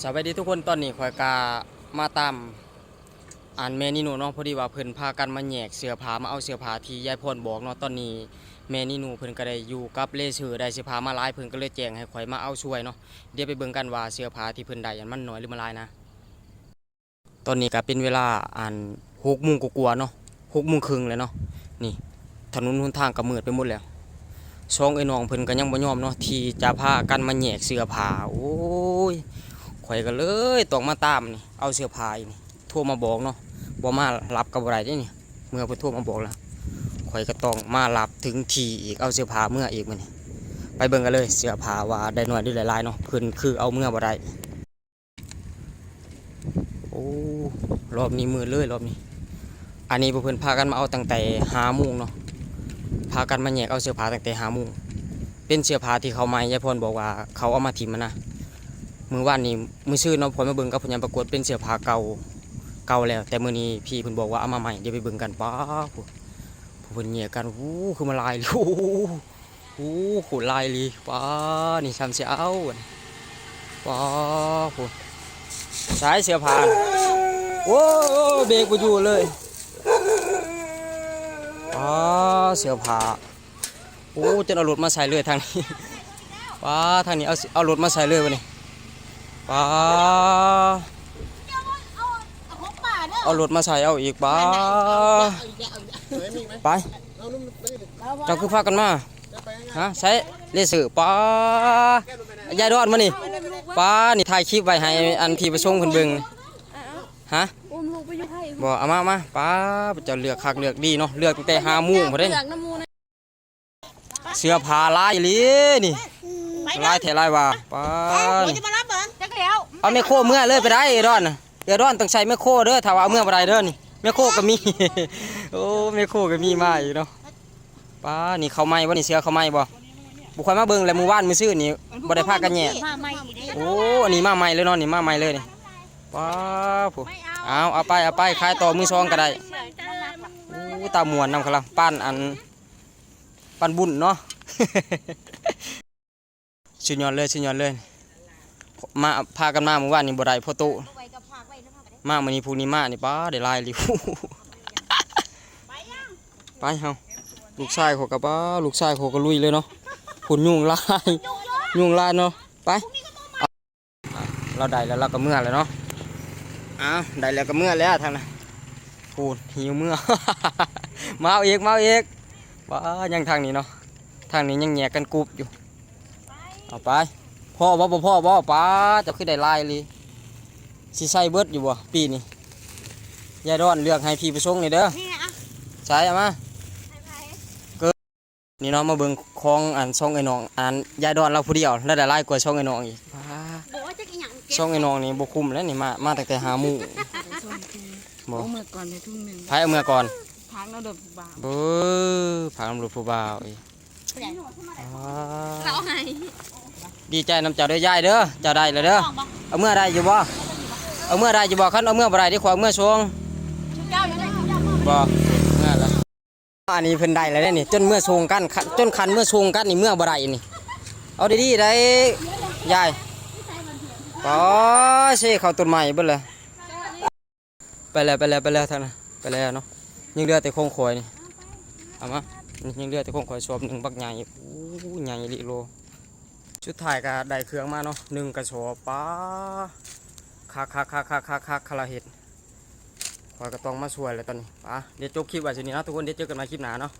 สวัสดีทุกคนตอนนี้ข่อยกามาตามอ่านแม่นิโนเนาะพอดีว่าเพิ่นพากันมาแยกเสื้อผ้ามาเอาเสื้อผ้าที่ยายพรบอกเนาะตอนนี้แม่นิโนเพิ่นก็ได้อยู่กับเลเซอร์ได้เสื้อผ้ามาหลายเพิ่นก็เลยแจ้งให้ข่อยมาเอาช่วยเนาะเดี๋ยวไปเบิ่งกันว่าเสื้อผ้าที่เพิ่นได้อันมันน้อยหรือมันหลายนะ ตอนนี้ก็เป็นเวลาอ่าน6โมงกว่าๆเนาะ6โมงครึ่งแล้วเนาะนี่ถนนหนทางก็มืดไปหมดแล้วช่องไอ้น้องเพิ่นก็ยังบ่ยอมเนาะที่จะพากันมาแยกเสื้อผ้าโอ้ย ข่อยก็เลยต้องมาตามนี่เอาเสื้อผ้านี่โทรมาบอกเนาะบ่มารับกับอะไรนี่เมื่อเพิ่นโทรมาบอกแล้วข่อยก็ต้องมารับถึงทีอีกเอาเสื้อผ้าเมื่ออีกมื้อนี้ไปเบิ่งกันเลยเสื้อผ้าว่าได้น้อยหรือหลายๆเนาะเพิ่นคือเอาเมื่อบ่ได้โอ้รอบนี้มือเลยรอบนี้ อันนี้พวกเพิ่นพากันมาเอาตั้งแต่5โมงเนาะพากันมาแยกเอาเสื้อผ้าตั้งแต่5โมงเป็นเสื้อผ้าที่เขาไมายายพรบอกว่าเขาเอามาถิ่มมานะ มือว่านนี้มือชื่อน้องพลมาเบิ่งกับพญานประกวดเป็นเสือผ้าเก่าเก่าแล้ว แต่มือนี้พี่เพิ่นบอกว่าเอามาใหม่เดี๋ยวไปเบิ่งกันป้าผู้เพิ่นเหยียกันวู้คือมาลายลยโอ้โหโอ้โหลายลยป้านี่ซ้ำเสียเอาป้าผู้สายเสือผ้าโอ้เบรกบ่อยู่เลยป้าเสือผ้าโอ้จนเอารถมาใส่เลยทางนี้ป้าทางนี้เอาเอารถมาใส่เลยวันนี้ ป้าเอาเอาของป่าเด้อเอารถมาใส่เอาอีกป้าไปเจ้าคือพากันมาฮะใช้เลสือป้ายายรอดมานี่ป้านี่ถ่ายคลิปไว้ให้อันพี่ไปส่งคนเบิ่งฮะอุ้มลูกไปอยู่ให้บ่เอามามาป้าเจ้าเลือกคักเลือกดีเนาะเลือกตั้งแต่5โมงพุ่นเด้เลือกน้ำมูนะเสื้อผ้าลายลีนี่ลายแท้ลายว่าป้า แล้วเอาแม่โคเมื่อเลยไปได้เอดอนน่ะเอดอนต้องใช้แม่โคเด้อถ้าว่าเอาเมื่อบ่ได้เด้อนี่แม่โคก็มี โอ้แม่โคก็มีมาอีกเนาะป้านี่เขาวไหม้บ่นี่เสื้อเขาวไหม้บ่บุคอยมาเบิ่งแล้วมื้อวานมื้อซื่อนี่บ่ได้พากันแย่มาใหม่อีกเด้โอ้อันนี้มาใหม่เลยเนาะนี่มาใหม่เลยนี่ป้าผู้เอาเอาไปเอาไปขายต่อมือซองก็ได้โอ้ตาม่วนนำเขาละป้านอันป้านบุญเนาะสุดยอดเลยสุดยอดเลย มาพากันมาเมื่อวานนี่บ่ได้พ่อโตไว้กับผักไว้นะผักมามื้อนี้พรุ่งนี้มานี่ป้าได้หลายลิไปเฮาลูกชายเขาก็ป้าลูกชายเขาก็ลุยเลยเนาะผุนยุงลายยุงลายเนาะไปเอาเราได้แล้วเราก็เมื่อแล้วเนาะอ้าวได้แล้วก็เมื่อแล้วทางนั้นพูดหิวเมื่อมาเอาอีกมาเอาอีกป้ายังทางนี้เนาะทางนี้ยังแยกกันกรุบอยู่เอาไป พ่อบ่บ่พ่อบ่ป้าเจะขึ้นได้หลายเลยสิใส่เบิดอยู่บ่ปีนี้ยายร้อนเลือกให้พี่ไปส่งนี่เด้อนี่อะใช่เอามานี่เนาะมาเบิ่งของอันช่องไอ้น้องอันยายดอนเราผู้เดียวแล้วได้หลายกว่าช่องไอ้น้องอีกว้าบอกว่าจะกินอย่างเก็บช่องไอ้น้องนี่บ่คุ้มแล้วนี่มามาตั้งแต่หาหมู่บ่เอาเมื่อก่อนในทุ่งหนึ่งไผเอาเมื่อก่อนทางเราเดือบบ่าวเบ้อผาตำรวจผู้บ่าวอีกว้า เราให้ดีใจน้ำเจ้าเด้อยายเด้อเจ้าได้แล้วเด้อเอาเมื่อได้อยู่บ่เอาเมื่อได้อยู่บ่คันเอาเมื่อบ่ได้ดีกว่าเอาเมื่อช่วงบ่เมื่อล้วอันนี้เพิ่นได้แล้วนี่จนเมื่อช่วงกันจนคันเมื่อช่วงกันนี่เมื่อบ่ได้นี่เอาดีๆได้ยายปอเช่เข้าต้นไม้เบิดเลยไปแล้วไปแล้วไปแล้วท่านะไปแล้วเนาะยังเหลือแต่โคงคอยนี่เอามา ยังเหลือแต่โคงคอยชอบหนึ่งบักใหญ่โอ้ใหญ่ลิโล ชุดถ่ายก็ได้เครื่องมาเนาะหนึ่งกระสอบป้าคักคักคักคักคักคักคาราเห็ดคอยก็ต้องมาช่วยเลยตอนนี้ป้าเดี๋ยวจบคลิปไว้สินี้นะทุกคนเดี๋ยวเจอกันใหม่คลิปหน้าเนาะ